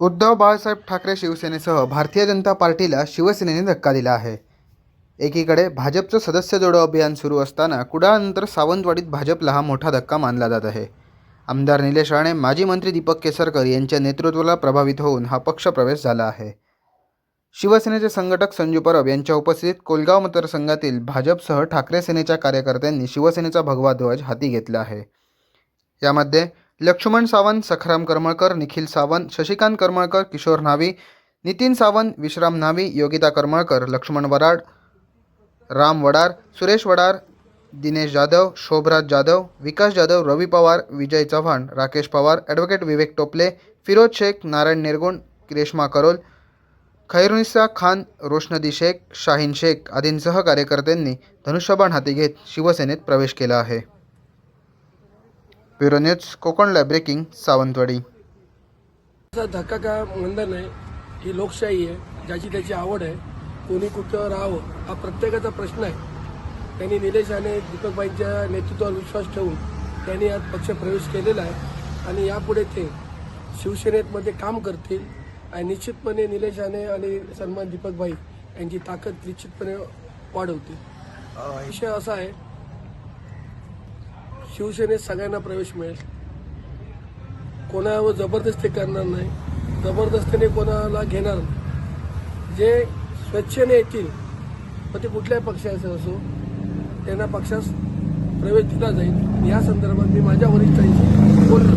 उद्धव बाळासाहेब ठाकरे शिवसेनेसह भारतीय जनता पार्टीला शिवसेनेने धक्का दिला आहे. एकीकडे भाजपचं सदस्य जोडो अभियान सुरू असताना कुडाळनंतर सावंतवाडीत भाजपला हा मोठा धक्का मानला जात आहे. आमदार निलेश राणे माजी मंत्री दीपक केसरकर यांच्या नेतृत्वाला प्रभावित होऊन हा पक्षप्रवेश झाला आहे. शिवसेनेचे संघटक संजू परब यांच्या उपस्थितीत कोलगाव मतदारसंघातील भाजपसह ठाकरे सेनेच्या कार्यकर्त्यांनी शिवसेनेचा भगवा ध्वज हाती घेतला आहे. यामध्ये लक्ष्मण सावंत सखाराम करमळकर निखिल सावंत शशिकांत करमळकर किशोर न्हावी नितीन सावंत विश्राम न्हावी योगिता करमळकर लक्ष्मण वराड राम वडार सुरेश वडार दिनेश जाधव शोभराज जाधव विकास जाधव रवी पवार विजय चव्हाण राकेश पवार ॲडव्होकेट विवेक टोपले फिरोज शेख नारायण निर्गुण रेश्मा करोल खैरुनिसा खान रोशनदी शेख शाहीन शेख आदींसह कार्यकर्त्यांनी धनुष्यबाण हाती घेत शिवसेनेत प्रवेश केला आहे. ब्युरो न्यूज कोकणला ब्रेकिंग सावंतवाडी. धक्का का म्हणणं आहे ही लोकशाही आहे ज्याची त्याची आवड आहे. कोणी कुठं राहावं हा प्रत्येकाचा प्रश्न आहे. त्यांनी निलेश आणि दीपकबाईंच्या नेतृत्वावर विश्वास ठेवून त्यांनी आज पक्ष प्रवेश केलेला आहे आणि यापुढे ते शिवसेनेमध्ये काम करतील. आणि निश्चितपणे निलेश आने आणि सन्मान दीपकबाई यांची ताकद निश्चितपणे वाढवतील. विषय असा आहे शिवसेनेत सगळ्यांना प्रवेश मिळेल. कोणावर जबरदस्ती करणार नाही. जबरदस्तीने कोणाला घेणार नाही. जे स्वच्छेने येतील मग ते कुठल्याही पक्षाचे असो त्यांना पक्षास प्रवेश दिला जाईल. या संदर्भात मी माझ्या वरिष्ठांशी बोललो